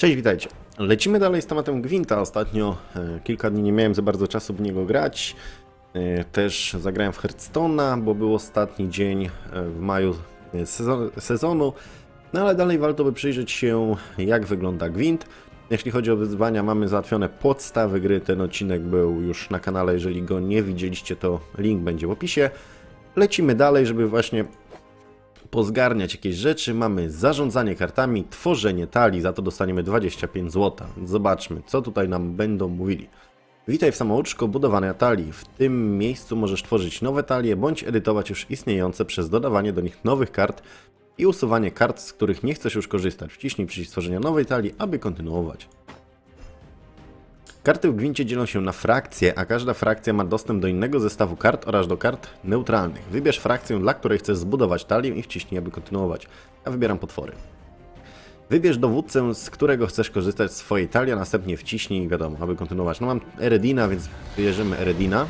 Cześć, witajcie. Lecimy dalej z tematem Gwinta. Ostatnio e, kilka dni nie miałem za bardzo czasu w niego grać. E, też zagrałem w Hearthstone'a, bo był ostatni dzień e, w maju sezon, sezonu. No ale dalej warto by przyjrzeć się, jak wygląda Gwint. Jeśli chodzi o wyzwania, mamy załatwione podstawy gry. Ten odcinek był już na kanale. Jeżeli go nie widzieliście, to link będzie w opisie. Lecimy dalej, żeby właśnie pozgarniać jakieś rzeczy. Mamy zarządzanie kartami, tworzenie talii, za to dostaniemy 25 zł. Zobaczmy, co tutaj nam będą mówili. Witaj w samouczko budowania talii. W tym miejscu możesz tworzyć nowe talie, bądź edytować już istniejące przez dodawanie do nich nowych kart i usuwanie kart, z których nie chcesz już korzystać. Wciśnij przycisk tworzenia nowej talii, aby kontynuować. Karty w Gwincie dzielą się na frakcje, a każda frakcja ma dostęp do innego zestawu kart oraz do kart neutralnych. Wybierz frakcję, dla której chcesz zbudować talię i wciśnij, aby kontynuować. Ja wybieram potwory. Wybierz dowódcę, z którego chcesz korzystać swojej talii, a następnie wciśnij, wiadomo, aby kontynuować. No mam Eredina, więc wybierzemy Eredina.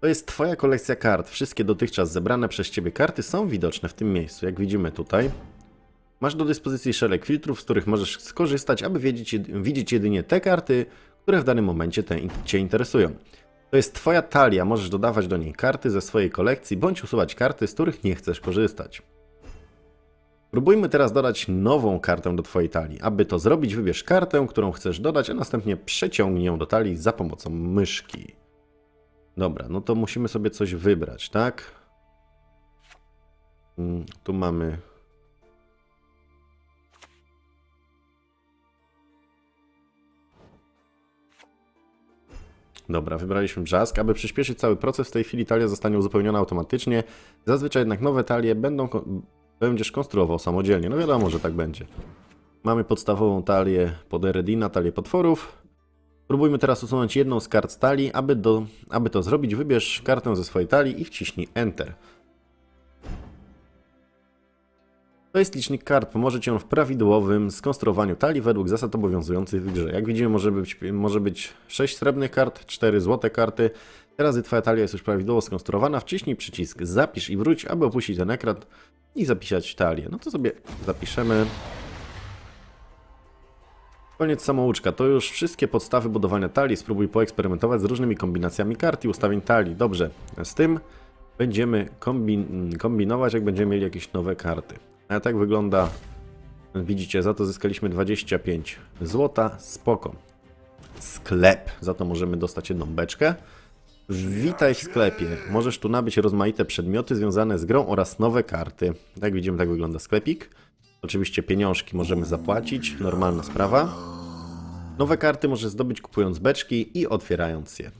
To jest Twoja kolekcja kart. Wszystkie dotychczas zebrane przez Ciebie karty są widoczne w tym miejscu, jak widzimy tutaj. Masz do dyspozycji szereg filtrów, z których możesz skorzystać, aby wiedzieć, widzieć jedynie te karty, które w danym momencie te, Cię interesują. To jest Twoja talia, możesz dodawać do niej karty ze swojej kolekcji, bądź usuwać karty, z których nie chcesz korzystać. Próbujmy teraz dodać nową kartę do Twojej talii. Aby to zrobić, wybierz kartę, którą chcesz dodać, a następnie przeciągnij ją do talii za pomocą myszki. Dobra, no to musimy sobie coś wybrać, tak? Mm, Tu mamy Dobra, wybraliśmy brzask. Aby przyspieszyć cały proces, w tej chwili talia zostanie uzupełniona automatycznie. Zazwyczaj jednak nowe talie będą, będziesz konstruował samodzielnie. No wiadomo, że tak będzie. Mamy podstawową talię pod Eredina, talię potworów. Próbujmy teraz usunąć jedną z kart z talii. Aby, do, aby to zrobić, wybierz kartę ze swojej talii i wciśnij Enter. To jest licznik kart. Pomoże Ci on w prawidłowym skonstruowaniu talii według zasad obowiązujących w grze. Jak widzimy, może być, może być 6 srebrnych kart, 4 złote karty. Teraz, Twoja talia jest już prawidłowo skonstruowana, wciśnij przycisk Zapisz i wróć, aby opuścić ten ekran i zapisać talię. No to sobie zapiszemy. Koniec samouczka. To już wszystkie podstawy budowania talii. Spróbuj poeksperymentować z różnymi kombinacjami kart i ustawień talii. Dobrze, z tym będziemy kombin kombinować, jak będziemy mieli jakieś nowe karty. A tak wygląda, widzicie, za to zyskaliśmy 25 złota, spoko. Sklep, za to możemy dostać jedną beczkę. Witaj w sklepie. Możesz tu nabyć rozmaite przedmioty związane z grą oraz nowe karty. Jak widzimy, tak wygląda sklepik. Oczywiście pieniążki możemy zapłacić, normalna sprawa. Nowe karty możesz zdobyć kupując beczki i otwierając je.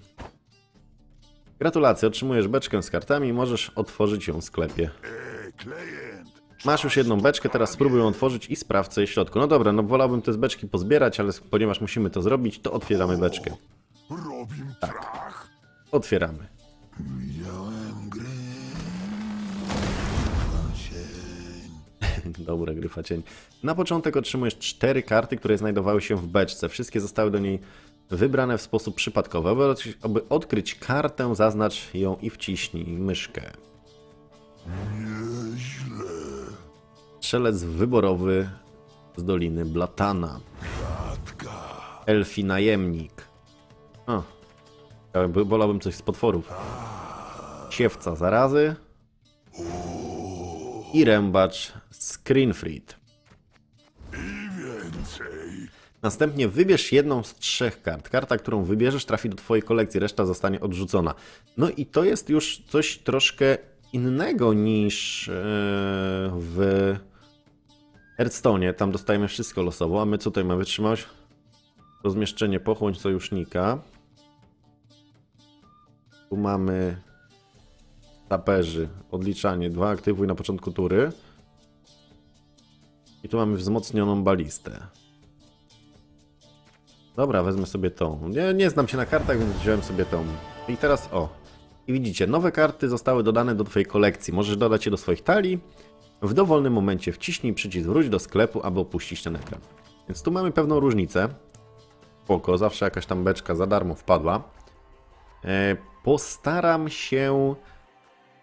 Gratulacje, otrzymujesz beczkę z kartami, możesz otworzyć ją w sklepie. Masz już jedną beczkę, teraz spróbuj ją otworzyć i sprawdź co jest w środku. No dobra, no wolałbym te beczki pozbierać, ale ponieważ musimy to zrobić, to otwieramy beczkę. Tak. Otwieramy. Widziałem gry. Cień. Dobra, gryfa cień. Na początek otrzymujesz cztery karty, które znajdowały się w beczce. Wszystkie zostały do niej wybrane w sposób przypadkowy. Aby, aby odkryć kartę, zaznacz ją i wciśnij myszkę. Nieźle. Strzelec wyborowy z Doliny Blatana. Elfi najemnik. O, wolałbym coś z potworów. Siewca zarazy. I rębacz Screenfried. Następnie wybierz jedną z trzech kart. Karta, którą wybierzesz, trafi do Twojej kolekcji, reszta zostanie odrzucona. No i to jest już coś troszkę innego niż e, w Hearthstone. Tam dostajemy wszystko losowo, a my co tutaj mamy wytrzymać? Rozmieszczenie pochłoń sojusznika. Tu mamy taperzy, odliczanie, dwa aktywuj na początku tury. I tu mamy wzmocnioną balistę. Dobra, wezmę sobie tą. Nie, nie znam się na kartach, więc wziąłem sobie tą. I teraz o. I widzicie, nowe karty zostały dodane do Twojej kolekcji. Możesz dodać je do swoich talii. W dowolnym momencie wciśnij przycisk wróć do sklepu, aby opuścić ten ekran. Więc tu mamy pewną różnicę. Spoko, zawsze jakaś tam beczka za darmo wpadła. E, postaram się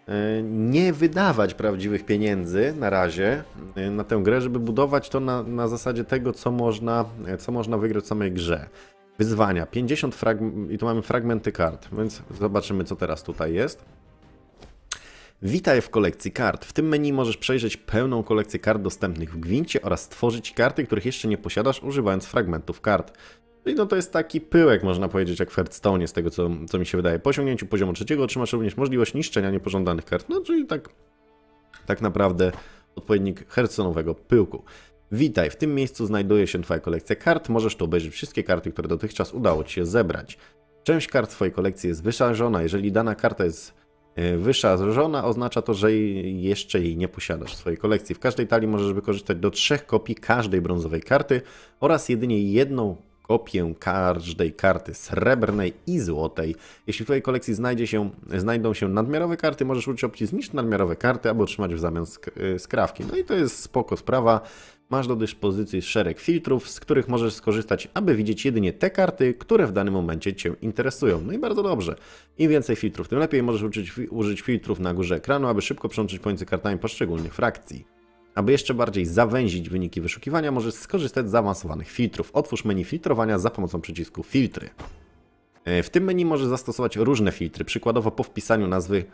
e, nie wydawać prawdziwych pieniędzy na razie e, na tę grę, żeby budować to na, na zasadzie tego, co można, co można wygrać w samej grze. Wyzwania, 50 fragmentów, i tu mamy fragmenty kart, więc zobaczymy, co teraz tutaj jest. Witaj w kolekcji kart. W tym menu możesz przejrzeć pełną kolekcję kart dostępnych w Gwincie oraz stworzyć karty, których jeszcze nie posiadasz, używając fragmentów kart. Czyli no to jest taki pyłek, można powiedzieć, jak w Hearthstone, z tego co, co mi się wydaje. Po osiągnięciu poziomu trzeciego otrzymasz również możliwość niszczenia niepożądanych kart. No czyli tak, tak naprawdę odpowiednik Hearthstone'owego pyłku. Witaj, w tym miejscu znajduje się Twoja kolekcja kart. Możesz tu obejrzeć wszystkie karty, które dotychczas udało Ci się zebrać. Część kart Twojej kolekcji jest wyszarzona. Jeżeli dana karta jest e, wyszarzona, oznacza to, że jeszcze jej nie posiadasz w swojej kolekcji. W każdej talii możesz wykorzystać do trzech kopii każdej brązowej karty oraz jedynie jedną kopię każdej karty srebrnej i złotej. Jeśli w Twojej kolekcji znajdzie się, znajdą się nadmiarowe karty, możesz użyć opcji zniszcz nadmiarowe karty, aby otrzymać w zamian y, skrawki. No i to jest spoko sprawa. Masz do dyspozycji szereg filtrów, z których możesz skorzystać, aby widzieć jedynie te karty, które w danym momencie Cię interesują. No i bardzo dobrze. Im więcej filtrów, tym lepiej możesz użyć, użyć filtrów na górze ekranu, aby szybko przełączyć pomiędzy kartami poszczególnych frakcji. Aby jeszcze bardziej zawęzić wyniki wyszukiwania, możesz skorzystać z zaawansowanych filtrów. Otwórz menu filtrowania za pomocą przycisku filtry. E, W tym menu możesz zastosować różne filtry. Przykładowo po wpisaniu nazwy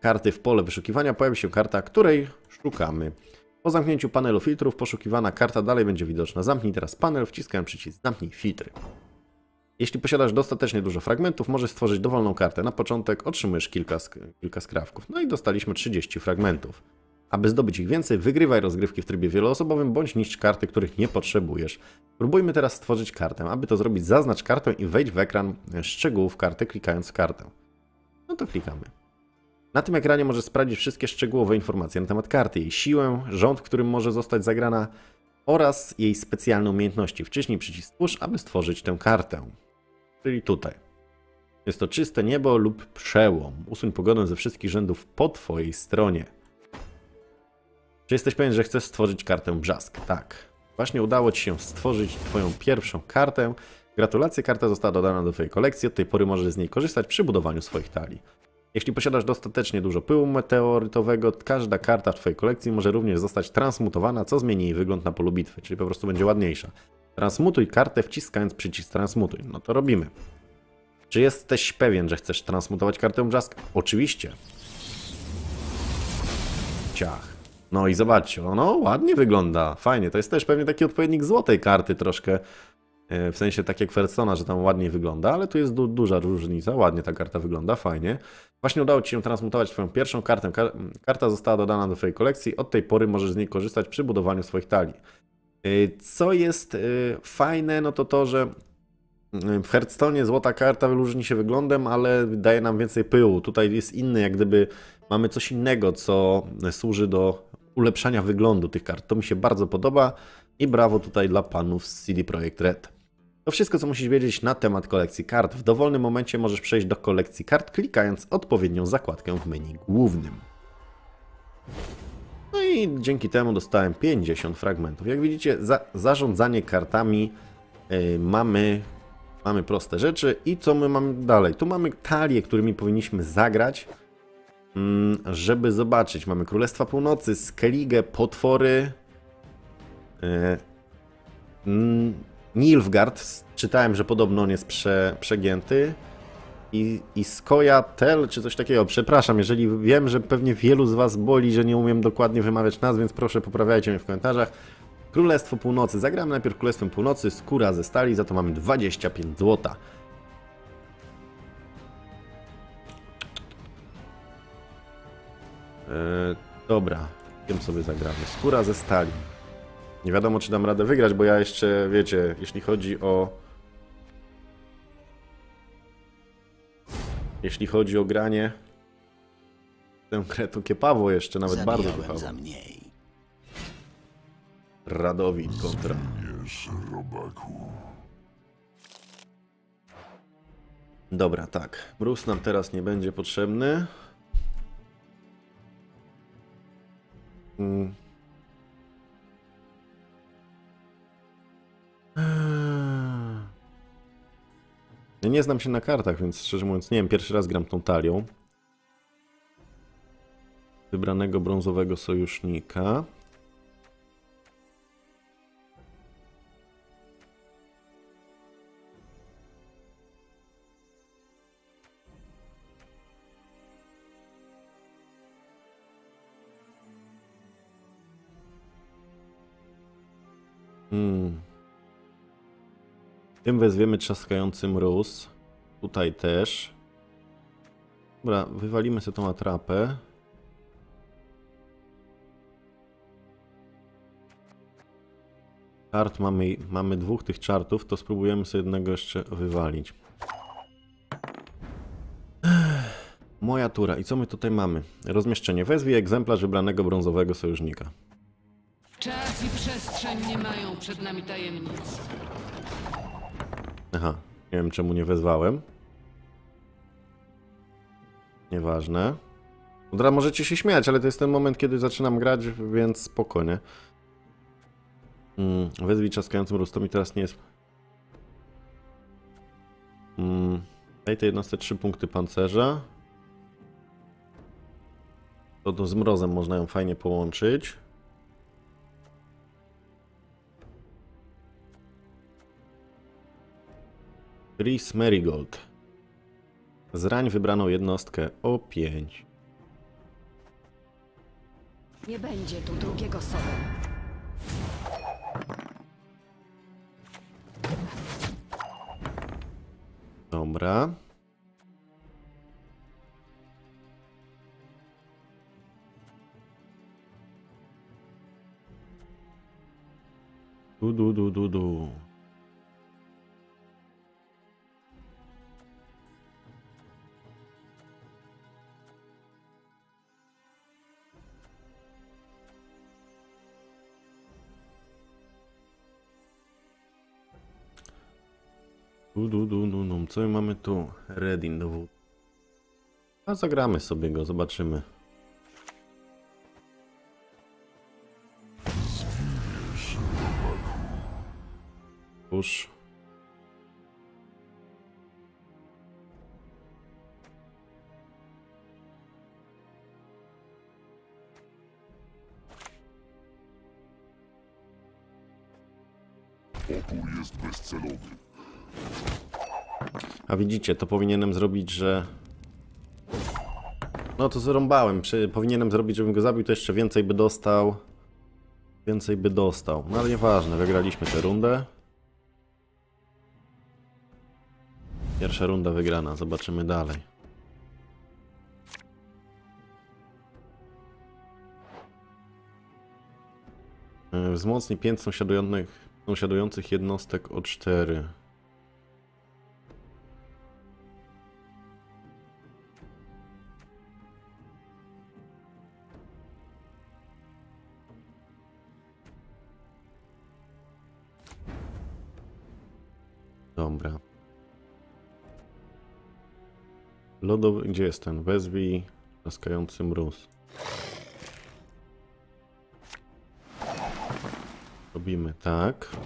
karty w pole wyszukiwania pojawi się karta, której szukamy. Po zamknięciu panelu filtrów poszukiwana karta dalej będzie widoczna. Zamknij teraz panel, wciskając przycisk zamknij filtry. Jeśli posiadasz dostatecznie dużo fragmentów, możesz stworzyć dowolną kartę. Na początek otrzymujesz kilka, kilka skrawków. No i dostaliśmy 30 fragmentów. Aby zdobyć ich więcej, wygrywaj rozgrywki w trybie wieloosobowym bądź niszcz karty, których nie potrzebujesz. Spróbujmy teraz stworzyć kartę. Aby to zrobić, zaznacz kartę i wejdź w ekran szczegółów karty, klikając w kartę. No to klikamy. Na tym ekranie możesz sprawdzić wszystkie szczegółowe informacje na temat karty, jej siłę, rząd, którym może zostać zagrana oraz jej specjalne umiejętności. Wciśnij przycisk stwórz, aby stworzyć tę kartę. Czyli tutaj. Jest to czyste niebo lub przełom. Usuń pogodę ze wszystkich rzędów po Twojej stronie. Czy jesteś pewien, że chcesz stworzyć kartę Brzask? Tak. Właśnie udało Ci się stworzyć Twoją pierwszą kartę. Gratulacje, karta została dodana do Twojej kolekcji. Od tej pory możesz z niej korzystać przy budowaniu swoich talii. Jeśli posiadasz dostatecznie dużo pyłu meteorytowego, każda karta w Twojej kolekcji może również zostać transmutowana, co zmieni jej wygląd na polu bitwy, czyli po prostu będzie ładniejsza. Transmutuj kartę wciskając przycisk transmutuj. No to robimy. Czy jesteś pewien, że chcesz transmutować kartę Brzask? Oczywiście. Ciach. No i zobaczcie, ono ładnie wygląda, fajnie. To jest też pewnie taki odpowiednik złotej karty troszkę, w sensie tak jak Fersona, że tam ładniej wygląda, ale tu jest du duża różnica, ładnie ta karta wygląda, fajnie. Właśnie udało Ci się transmutować Twoją pierwszą kartę. Kar karta została dodana do Twojej kolekcji, od tej pory możesz z niej korzystać przy budowaniu swoich talii. E, Co jest e, fajne, no to to, że e, w Hearthstone złota karta różni się wyglądem, ale daje nam więcej pyłu. Tutaj jest inny, jak gdyby mamy coś innego, co służy do ulepszania wyglądu tych kart. To mi się bardzo podoba i brawo tutaj dla panów z CD Projekt Red. To wszystko, co musisz wiedzieć na temat kolekcji kart. W dowolnym momencie możesz przejść do kolekcji kart, klikając odpowiednią zakładkę w menu głównym. No i dzięki temu dostałem 50 fragmentów. Jak widzicie, za, zarządzanie kartami yy, mamy, mamy proste rzeczy. I co my mamy dalej? Tu mamy talie, którymi powinniśmy zagrać, mm, żeby zobaczyć. Mamy Królestwa Północy, Skellige, Potwory, yy, Nilfgaard. Czytałem, że podobno on jest prze, przegięty. I, I Skoja Tel, czy coś takiego. Przepraszam, jeżeli wiem, że pewnie wielu z Was boli, że nie umiem dokładnie wymawiać nazw, więc proszę poprawiajcie mnie w komentarzach. Królestwo Północy. Zagramy najpierw Królestwem Północy, skóra ze stali, za to mamy 25 złota. Eee, dobra, tym sobie zagramy. Skóra ze stali. Nie wiadomo, czy dam radę wygrać, bo ja jeszcze, wiecie, jeśli chodzi o... Jeśli chodzi o granie, tę grę to kiepawo jeszcze, nawet bardzo Zabijałem kiepawo. za mniej. Radowid kontra. Robaku. Dobra, tak. Brus nam teraz nie będzie potrzebny. Mm. Ja nie znam się na kartach, więc szczerze mówiąc nie wiem, pierwszy raz gram tą talią. wybranego brązowego sojusznika. Hmm. Tym wezwiemy trzaskający mróz. Tutaj też. Dobra, wywalimy sobie tą atrapę. Kart mamy, mamy dwóch tych czartów, to spróbujemy sobie jednego jeszcze wywalić. Moja tura. I co my tutaj mamy? Rozmieszczenie. Wezwij egzemplarz wybranego brązowego sojusznika. Czas i przestrzeń nie mają przed nami tajemnic. Aha, nie wiem czemu nie wezwałem. Nieważne. Teraz możecie się śmiać, ale to jest ten moment, kiedy zaczynam grać, więc spokojnie. Mm, wezwij trzaskającym mróz, to mi teraz nie jest... Mm, daj tej jednostce 3 punkty pancerza. To, to z mrozem można ją fajnie połączyć. Chris Marigold. Zrań wybraną jednostkę o 5. Nie będzie tu drugiego sodu. Dobra. Du, du, du, du, du. Du, du, du, du, du. Co my mamy tu? Redin dowód. A zagramy sobie go, zobaczymy. Push. Opór jest bezcelowy. A widzicie, to powinienem zrobić, że... No to zrąbałem. Przy... Powinienem zrobić, żebym go zabił, to jeszcze więcej by dostał. Więcej by dostał. No ale nieważne, wygraliśmy tę rundę. Pierwsza runda wygrana, zobaczymy dalej. E, Wzmocnij 5 sąsiadujących, sąsiadujących jednostek o 4. gdzie jest ten? Wezwij trzaskający mróz. Robimy tak.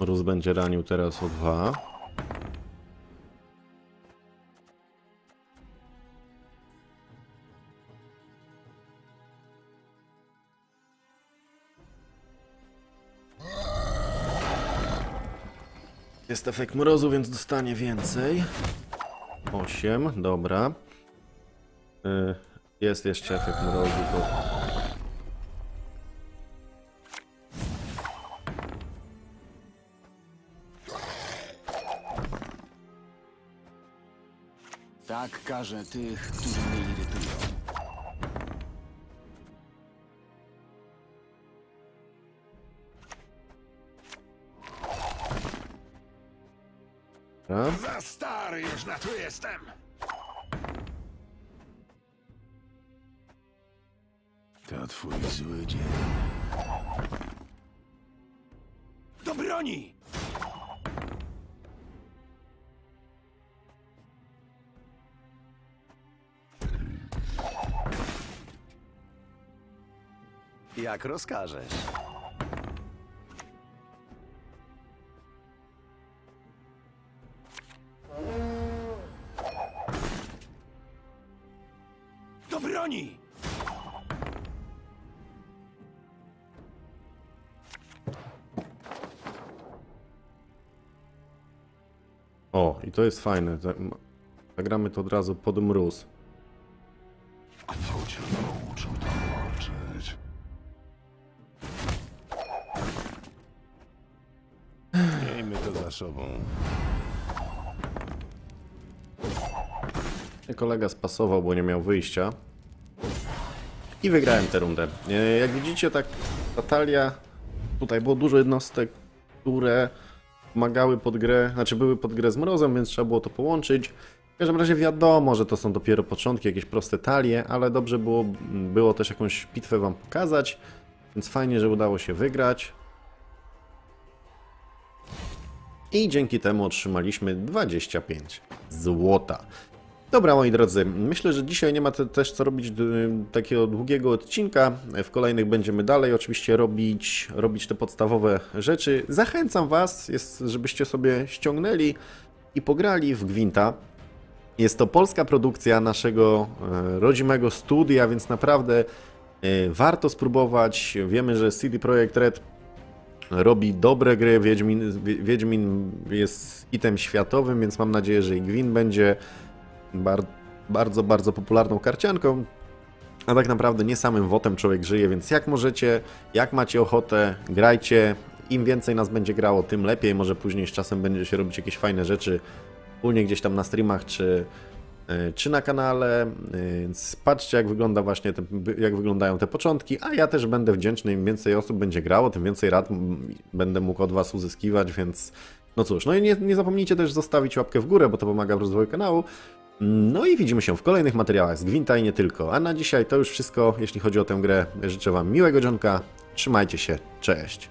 Mróz będzie ranił teraz o dwa. Jest efekt mrozu, więc dostanie więcej. 8, dobra. Y, Jest jeszcze efekt mrozu, Tak każe tych, którzy mnie irytują. Dobra. Za stary już na to jestem! To twój zły dzień. Do broni! Jak rozkażesz. Broni! O, i to jest fajne. za- Zagramy to od razu pod mróz. Kto cię nauczył tak walczyć? Miejmy to za sobą. Kolega spasował, bo nie miał wyjścia. I wygrałem tę rundę. E, Jak widzicie, tak ta talia, tutaj było dużo jednostek, które pomagały pod grę, znaczy były pod grę z mrozem, więc trzeba było to połączyć. W każdym razie wiadomo, że to są dopiero początki, jakieś proste talie, ale dobrze było, było też jakąś bitwę wam pokazać, więc fajnie, że udało się wygrać. I dzięki temu otrzymaliśmy 25 złota. Dobra, moi drodzy, myślę, że dzisiaj nie ma te, też co robić takiego długiego odcinka. W kolejnych będziemy dalej oczywiście robić, robić te podstawowe rzeczy. Zachęcam Was, jest, żebyście sobie ściągnęli i pograli w Gwinta. Jest to polska produkcja naszego e, rodzimego studia, więc naprawdę e, warto spróbować. Wiemy, że CD Projekt Red robi dobre gry. Wiedźmin, Wie- Wiedźmin jest hitem światowym, więc mam nadzieję, że i Gwin będzie bar bardzo, bardzo popularną karcianką. A tak naprawdę nie samym wotem człowiek żyje, więc jak możecie, jak macie ochotę, grajcie. Im więcej nas będzie grało, tym lepiej. Może później z czasem będzie się robić jakieś fajne rzeczy, wspólnie gdzieś tam na streamach czy, e, czy na kanale. E, Więc patrzcie, jak wygląda właśnie te, jak wyglądają te początki. A ja też będę wdzięczny, im więcej osób będzie grało, tym więcej rad będę mógł od Was uzyskiwać, więc no cóż, no i nie, nie zapomnijcie też zostawić łapkę w górę, bo to pomaga w rozwoju kanału. No i widzimy się w kolejnych materiałach z Gwinta i nie tylko. A na dzisiaj to już wszystko, jeśli chodzi o tę grę. Życzę Wam miłego dzionka, trzymajcie się, cześć.